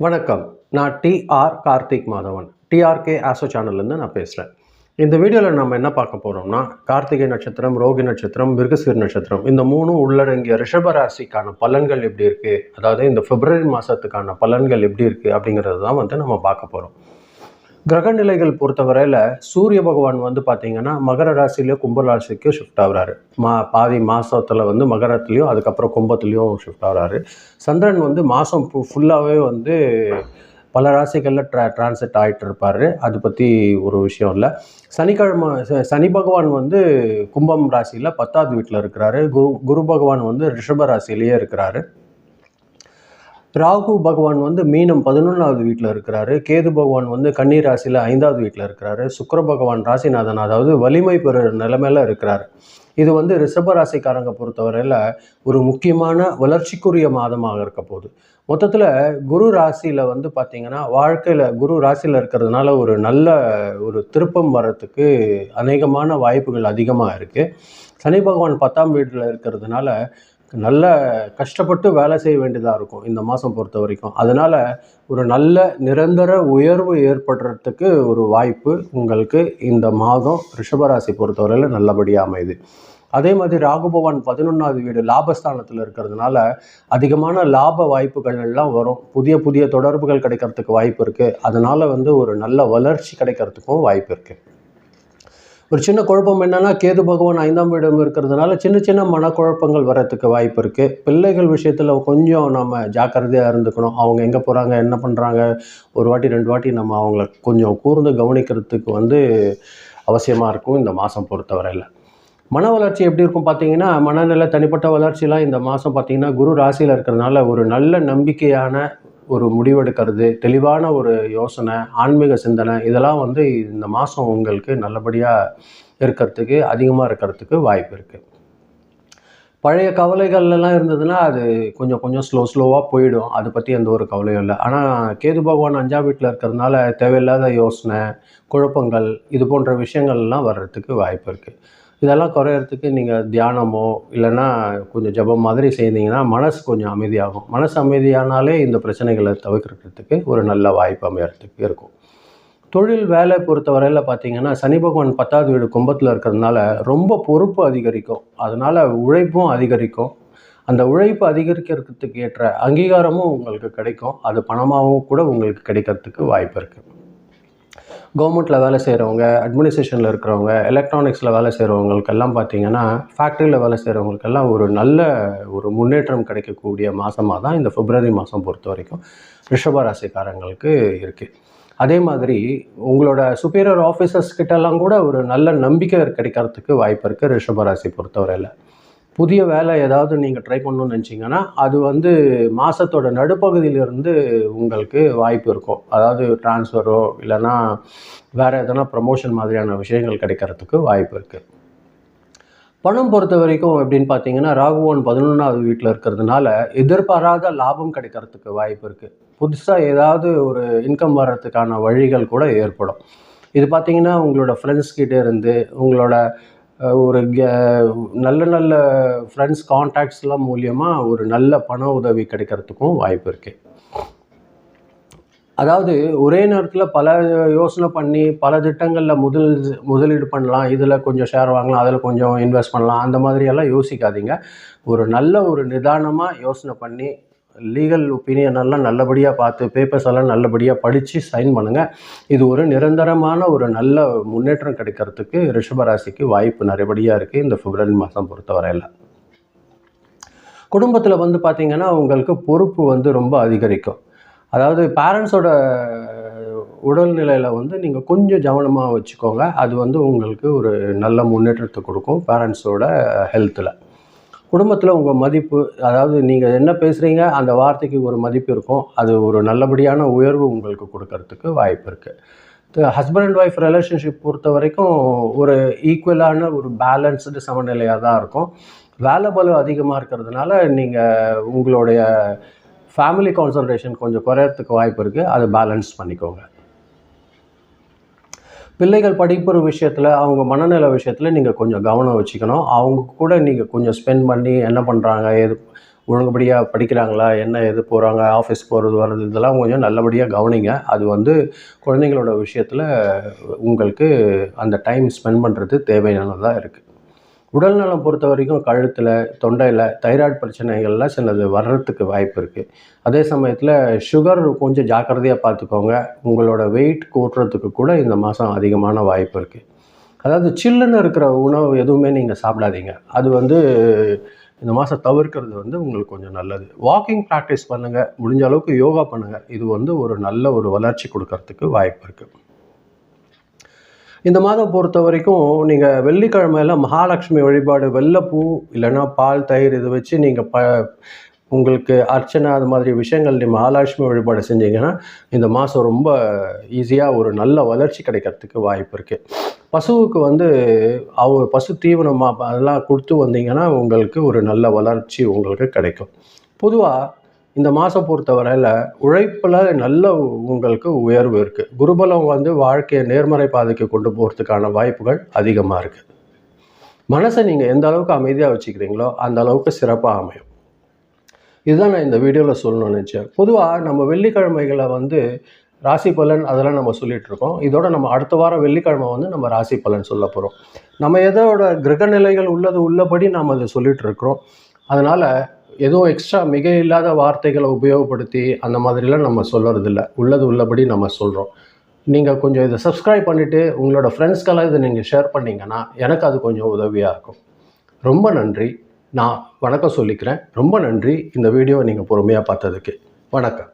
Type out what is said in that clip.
வணக்கம். நான் TR Karthik Madhavan. TRK ஆசோ சேனல்லேருந்து நான் பேசுகிறேன் இந்த வீடியோவில் நம்ம என்ன பார்க்க போகிறோம்னா கார்த்திகை நட்சத்திரம் ரோகி நட்சத்திரம் மிருகசீர் நட்சத்திரம் இந்த மூணும் உள்ளடங்கிய ரிஷப ராசிக்கான பலன்கள் எப்படி இருக்குது அதாவது இந்த பிப்ரவரி மாதத்துக்கான பலன்கள் எப்படி இருக்குது அப்படிங்கிறது தான் வந்து நம்ம பார்க்க போகிறோம் கிரகநிலைகள் பொறுத்தவரையில் சூரிய பகவான் வந்து பார்த்தீங்கன்னா மகர ராசியிலேயோ கும்ப ராசிக்கும் ஷிஃப்ட் ஆகுறாரு. மா பாதி மாதத்தில் வந்து மகரத்துலேயும் அதுக்கப்புறம் கும்பத்துலேயும் ஷிஃப்ட் ஆகுறாரு. சந்திரன் வந்து மாதம் ஃபுல்லாகவே வந்து பல ராசிகளில் ட்ரா டிரான்சிட் ஆகிட்டு இருப்பார். அது பற்றி ஒரு விஷயம் இல்லை. சனிக்கிழமை ச- சனி பகவான் வந்து கும்பம் ராசியில் பத்தாவது வீட்டில் இருக்கிறாரு. குரு குரு பகவான் வந்து ரிஷப ராசியிலேயே இருக்கிறாரு. ராகு பகவான் வந்து மீனம் பதினொன்றாவது வீட்டில் இருக்கிறாரு. கேது பகவான் வந்து கன்னி ராசியில் ஐந்தாவது வீட்டில் இருக்கிறாரு. சுக்கர பகவான் ராசிநாதன் அதாவது வலிமை பெற நிலைமையில் இருக்கிறாரு. இது வந்து ரிஷப ராசிக்காரங்க பொறுத்தவரையில் ஒரு முக்கியமான வளர்ச்சிக்குரிய மாதமாக இருக்க போகுது. மொத்தத்தில் குரு ராசியில் வந்து பார்த்தீங்கன்னா வாழ்க்கையில் குரு ராசியில் இருக்கிறதுனால ஒரு நல்ல ஒரு திருப்பம் வர்றதுக்கு அநேகமான வாய்ப்புகள் அதிகமாக இருக்குது சனி பகவான் பத்தாம் வீட்டில் இருக்கிறதுனால நல்ல கஷ்டப்பட்டு வேலை செய்ய வேண்டியதாக இருக்கும் இந்த மாதம் பொறுத்த வரைக்கும். அதனால் ஒரு நல்ல நிரந்தர உயர்வு ஏற்படுறதுக்கு ஒரு வாய்ப்பு உங்களுக்கு இந்த மாதம் ரிஷபராசி பொறுத்தவரையில் நல்லபடியாக அமையுது. அதே மாதிரி ராகுபவான் பதினொன்றாவது வீடு லாபஸ்தானத்தில் இருக்கிறதுனால அதிகமான லாப வாய்ப்புகள் எல்லாம் வரும். புதிய புதிய தொடர்புகள் கிடைக்கிறதுக்கு வாய்ப்பு இருக்குது அதனால் வந்து ஒரு நல்ல வளர்ச்சி கிடைக்கிறதுக்கும் வாய்ப்பு இருக்குது ஒரு சின்ன குழப்பம் என்னென்னா கேது பகவான் ஐந்தாம் இடம் இருக்கிறதுனால சின்ன சின்ன மனக்குழப்பங்கள் வரத்துக்கு வாய்ப்பு இருக்குது பிள்ளைகள் விஷயத்தில் கொஞ்சம் நம்ம ஜாக்கிரதையாக இருந்துக்கணும். அவங்க எங்கே போகிறாங்க என்ன பண்ணுறாங்க ஒரு வாட்டி ரெண்டு வாட்டி நம்ம அவங்கள கொஞ்சம் கூர்ந்து கவனிக்கிறதுக்கு வந்து அவசியமாக இருக்கும் இந்த மாதம் பொறுத்தவரையில். மன வளர்ச்சி எப்படி இருக்கும் பார்த்தீங்கன்னா மனநிலை தனிப்பட்ட வளர்ச்சிலாம் இந்த மாதம் பார்த்தீங்கன்னா குரு ராசியில் இருக்கிறதுனால ஒரு நல்ல நம்பிக்கையான ஒரு முடிவெடுக்கிறது தெளிவான ஒரு யோசனை ஆன்மீக சிந்தனை இதெல்லாம் வந்து இந்த மாதம் உங்களுக்கு நல்லபடியாக இருக்கிறதுக்கு அதிகமாக இருக்கிறதுக்கு வாய்ப்பு இருக்குது பழைய கவலைகள்லாம் இருந்ததுன்னா அது கொஞ்சம் கொஞ்சம் ஸ்லோ ஸ்லோவாக போயிடும். அதை பற்றி எந்த ஒரு கவலையும் இல்லை. ஆனால் கேது பகவான் அஞ்சாம் வீட்டில் இருக்கிறதுனால தேவையில்லாத யோசனை குழப்பங்கள் இது போன்ற விஷயங்கள்லாம் வர்றதுக்கு வாய்ப்பு இருக்குது இதெல்லாம் குறையறதுக்கு நீங்கள் தியானமோ இல்லைன்னா கொஞ்சம் ஜெபம் மாதிரி செய்தீங்கன்னா மனசு கொஞ்சம் அமைதியாகும். மனசு அமைதியானாலே இந்த பிரச்சனைகளை தவிர்க்கிறதுக்கு ஒரு நல்ல வாய்ப்பு அமையறதுக்கு இருக்கும். தொழில் வேலை பொறுத்தவரையில் பார்த்தீங்கன்னா சனி பகவான் பத்தாவது வீடு கும்பத்தில் இருக்கிறதுனால ரொம்ப பொறுப்பு அதிகரிக்கும். அதனால் உழைப்பும் அதிகரிக்கும். அந்த உழைப்பு அதிகரிக்கிறதுக்கு ஏற்ற அங்கீகாரமும் உங்களுக்கு கிடைக்கும். அது பணமாகவும் கூட உங்களுக்கு கிடைக்கிறதுக்கு வாய்ப்பு இருக்குது கவர்மெண்ட்டில் வேலை செய்கிறவங்க அட்மினிஸ்ட்ரேஷனில் இருக்கிறவங்க எலக்ட்ரானிக்ஸில் வேலை செய்கிறவங்களுக்கெல்லாம் பார்த்தீங்கன்னா ஃபேக்ட்ரியில் வேலை செய்கிறவங்களுக்கெல்லாம் ஒரு நல்ல ஒரு முன்னேற்றம் கிடைக்கக்கூடிய மாதமாக தான் இந்த பிப்ரவரி மாதம் பொறுத்த வரைக்கும் ரிஷபராசிக்காரங்களுக்கு இருக்குது அதே மாதிரி உங்களோட சுப்பீரியர் ஆஃபீஸர்ஸ் கிட்டலாம் கூட ஒரு நல்ல நம்பிக்கை கிடைக்கிறதுக்கு வாய்ப்பு இருக்குது ரிஷபராசி பொறுத்தவரையில். புதிய வேலை ஏதாவது நீங்கள் ட்ரை பண்ணணும்னு நினச்சிங்கன்னா அது வந்து மாதத்தோட நடுப்பகுதியிலிருந்து உங்களுக்கு வாய்ப்பு இருக்கும். அதாவது ட்ரான்ஸ்ஃபரோ இல்லைன்னா வேறு எதனா ப்ரமோஷன் மாதிரியான விஷயங்கள் கிடைக்கிறதுக்கு வாய்ப்பு இருக்குது பணம் பொறுத்த வரைக்கும் எப்படின்னு பார்த்தீங்கன்னா ராகுவன் பதினொன்றாவது வீட்டில் இருக்கிறதுனால எதிர்பாராத லாபம் கிடைக்கிறதுக்கு வாய்ப்பு இருக்குது புதுசாக ஏதாவது ஒரு இன்கம் வர்றதுக்கான வழிகள் கூட ஏற்படும். இது பார்த்தீங்கன்னா உங்களோட ஃப்ரெண்ட்ஸ் கிட்டே இருந்து உங்களோட ஒரு கே- நல்ல நல்ல ஃப்ரெண்ட்ஸ் கான்டாக்ட்ஸ்லாம் மூலியமாக ஒரு நல்ல பண உதவி கிடைக்கிறதுக்கும் வாய்ப்பு இருக்குது அதாவது ஒரே நேரத்தில் பல யோசனை பண்ணி பல திட்டங்களில் முதல் முதலீடு பண்ணலாம். இதில் கொஞ்சம் ஷேர் வாங்கலாம் அதில் கொஞ்சம் இன்வெஸ்ட் பண்ணலாம். அந்த மாதிரியெல்லாம் யோசிக்காதீங்க. ஒரு நல்ல ஒரு நிதானமாக யோசனை பண்ணி லீகல் ஒப்பீனியன் எல்லாம் நல்லபடியாக பார்த்து பேப்பர்ஸ் எல்லாம் நல்லபடியாக படித்து சைன் பண்ணுங்கள் இது ஒரு நிரந்தரமான ஒரு நல்ல முன்னேற்றம் கிடைக்கிறதுக்கு ரிஷபராசிக்கு வாய்ப்பு நிறையபடியாக இருக்குது இந்த பிப்ரவரி மாதம் பொறுத்தவரையில். குடும்பத்தில் வந்து பார்த்திங்கன்னா உங்களுக்கு பொறுப்பு வந்து ரொம்ப அதிகரிக்கும். அதாவது பேரண்ட்ஸோட உடல்நிலையில் வந்து நீங்கள் கொஞ்சம் கவனமாக வச்சுக்கோங்க. அது வந்து உங்களுக்கு ஒரு நல்ல முன்னேற்றத்தை கொடுக்கும் பேரண்ட்ஸோட ஹெல்த்தில் குடும்பத்தில் உங்கள் மதிப்பு அதாவது நீங்கள் என்ன பேசுகிறீங்க அந்த வார்த்தைக்கு ஒரு மதிப்பு இருக்கும். அது ஒரு நல்லபடியான உயர்வு உங்களுக்கு கொடுக்கறதுக்கு வாய்ப்பு இருக்குது ஹஸ்பண்ட் அண்ட் ஒய்ஃப் ரிலேஷன்ஷிப் பொறுத்த வரைக்கும் ஒரு ஈக்குவலான ஒரு பேலன்ஸ்டு சமநிலையாக தான் இருக்கும். வேலை பலு அதிகமாக இருக்கிறதுனால நீங்கள் உங்களுடைய ஃபேமிலி கான்சன்ட்ரேஷன் கொஞ்சம் குறையறதுக்கு வாய்ப்பு இருக்குது அதை பேலன்ஸ் பண்ணிக்கோங்க. பிள்ளைகள் படிப்பு விஷயத்தில் அவங்க மனநல விஷயத்தில் நீங்கள் கொஞ்சம் கவனம் வச்சுக்கணும். அவங்க கூட நீங்கள் கொஞ்சம் ஸ்பெண்ட் பண்ணி என்ன பண்ணுறாங்க எது ஒழுங்குபடியாக படிக்கிறாங்களா என்ன எது போகிறாங்க ஆஃபீஸ் போகிறது வர்றது இதெல்லாம் கொஞ்சம் நல்லபடியாக கவனிங்க. அது வந்து குழந்தைங்களோட விஷயத்தில் உங்களுக்கு அந்த டைம் ஸ்பெண்ட் பண்ணுறது தேவையானதாக இருக்குது உடல் நலம் பொறுத்த வரைக்கும் கழுத்தில் தொண்டையில் தைராய்டு பிரச்சனைகள்லாம் சிலது வர்றதுக்கு வாய்ப்பு இருக்குது அதே சமயத்தில் சுகர் கொஞ்சம் ஜாக்கிரதையாக பார்த்துக்கோங்க. உங்களோட வெயிட் கூட்டுறதுக்கு கூட இந்த மாதம் அதிகமான வாய்ப்பு இருக்குது அதாவது சில்லுன்னு இருக்கிற உணவு எதுவுமே நீங்கள் சாப்பிடாதீங்க. அது வந்து இந்த மாதம் தவிர்க்கிறது வந்து உங்களுக்கு கொஞ்சம் நல்லது. வாக்கிங் ப்ராக்டிஸ் பண்ணுங்கள் முடிஞ்ச அளவுக்கு யோகா பண்ணுங்கள் இது வந்து ஒரு நல்ல ஒரு வளர்ச்சி கொடுக்கறதுக்கு வாய்ப்பு இருக்குது இந்த மாதம் பொறுத்த வரைக்கும் நீங்கள் வெள்ளிக்கிழமையில் மகாலட்சுமி வழிபாடு வெள்ளைப்பூ இல்லைன்னா பால் தயிர் இது வச்சு நீங்கள் ப உங்களுக்கு அர்ச்சனை அது மாதிரி விஷயங்கள் நீ மகாலட்சுமி வழிபாடு செஞ்சீங்கன்னா இந்த மாதம் ரொம்ப ஈஸியாக ஒரு நல்ல வளர்ச்சி கிடைக்கிறதுக்கு வாய்ப்பு இருக்குது பசுவுக்கு வந்து அவங்க பசு தீவனமாக அதெல்லாம் கொடுத்து வந்தீங்கன்னா உங்களுக்கு ஒரு நல்ல வளர்ச்சி உங்களுக்கு கிடைக்கும். பொதுவாக இந்த மாதம் பொறுத்தவரையில் உழைப்பில் நல்ல உங்களுக்கு உயர்வு இருக்குது குருபலம் வந்து வாழ்க்கையை நேர்மறை பாதைக்கு கொண்டு போகிறதுக்கான வாய்ப்புகள் அதிகமாக இருக்குது மனசை நீங்கள் எந்த அளவுக்கு அமைதியாக வச்சுக்கிறீங்களோ அந்த அளவுக்கு சிறப்பாக அமையும். இதுதான் நான் இந்த வீடியோவில் சொல்லணும்னு நினச்சேன். பொதுவாக நம்ம வெள்ளிக்கிழமைகளை வந்து ராசி பலன் அதெல்லாம் நம்ம சொல்லிகிட்டு இருக்கோம். இதோட நம்ம அடுத்த வாரம் வெள்ளிக்கிழமை வந்து நம்ம ராசி பலன் சொல்ல போகிறோம் நம்ம எதோட கிரக நிலைகள் உள்ளது உள்ளபடி நாம் அதை சொல்லிட்டு இருக்கிறோம். அதனால் எதுவும் எக்ஸ்ட்ரா மிக இல்லாத வார்த்தைகளை உபயோகப்படுத்தி அந்த மாதிரிலாம் நம்ம சொல்கிறதில்ல உள்ளது உள்ளபடி நம்ம சொல்கிறோம் நீங்கள் கொஞ்சம் இதை சப்ஸ்கிரைப் பண்ணிவிட்டு உங்களோட ஃப்ரெண்ட்ஸ்க்கெல்லாம் இதை நீங்கள் ஷேர் பண்ணிங்கன்னா எனக்கு அது கொஞ்சம் உதவியாக இருக்கும். ரொம்ப நன்றி. நான் வணக்கம் சொல்லிக்கிறேன். ரொம்ப நன்றி. இந்த வீடியோவை நீங்கள் பொறுமையாக பார்த்ததுக்கு. வணக்கம்.